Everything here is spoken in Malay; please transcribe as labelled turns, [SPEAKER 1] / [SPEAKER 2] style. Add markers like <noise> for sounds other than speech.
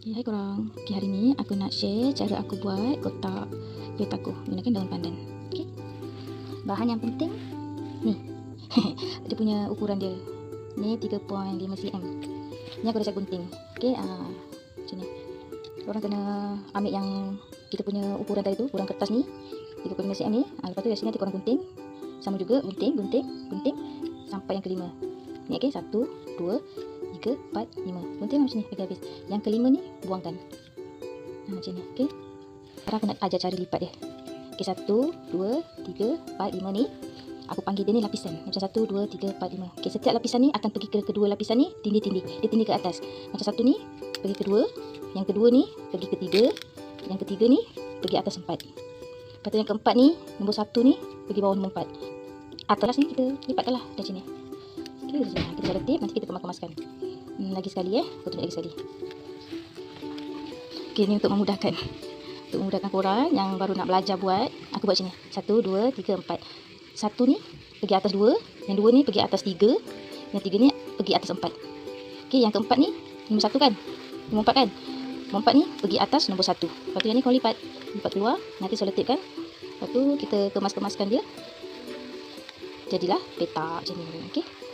[SPEAKER 1] Okay, hai korang. Okay, hari ni aku nak share cara aku buat kotak kuih taku menggunakan daun pandan. Okay. Bahan yang penting ni. <laughs> dia punya ukuran dia. Ni 3.5 cm. Ni aku dah cat gunting. Okay, ah macam ni. Korang kena ambil yang kita punya ukuran tadi tu, ukuran kertas ni. 3.5 cm ni. Ah, lepas tu dari sini nanti korang gunting. Sama juga gunting, gunting, gunting sampai yang kelima. Ni okey, satu, dua, tiga, empat, lima. Gunting macam ni bagi habis. Yang kelima ni buangkan. Ha, macam ni, okey. Sekarang aku nak ajar cara lipat dia. Okey, satu, dua, tiga, empat, lima ni. Aku panggil dia ni lapisan. Macam satu, dua, tiga, empat, lima. Okey, setiap lapisan ni akan pergi ke kedua lapisan ni, tindih-tindih. Dia tindih ke atas. Macam satu ni, pergi kedua. Yang kedua ni, pergi ketiga. Yang ketiga ni, pergi atas empat. Lepas tu yang keempat ni, nombor satu ni, pergi bawah nombor empat. Atas ni kita lipatkanlah macam ni. Macam ni. Kita dah letip, nanti kita kemas-kemaskan. Hmm, lagi sekali eh. Aku tunjuk lagi sekali. Okey, ni untuk memudahkan. Untuk memudahkan korang yang baru nak belajar buat, aku buat macam ni. Satu, dua, tiga, empat. Satu ni pergi atas dua. Yang dua ni pergi atas tiga. Yang tiga ni pergi atas empat. Okey, yang keempat ni nombor satu kan? Nombor empat kan? Nombor empat ni pergi atas nombor satu. Lepas tu yang ni kau lipat. Lipat keluar. Nanti saya letipkan. Lepas tu kita kemas-kemaskan dia. Jadilah petak macam ni. Okey.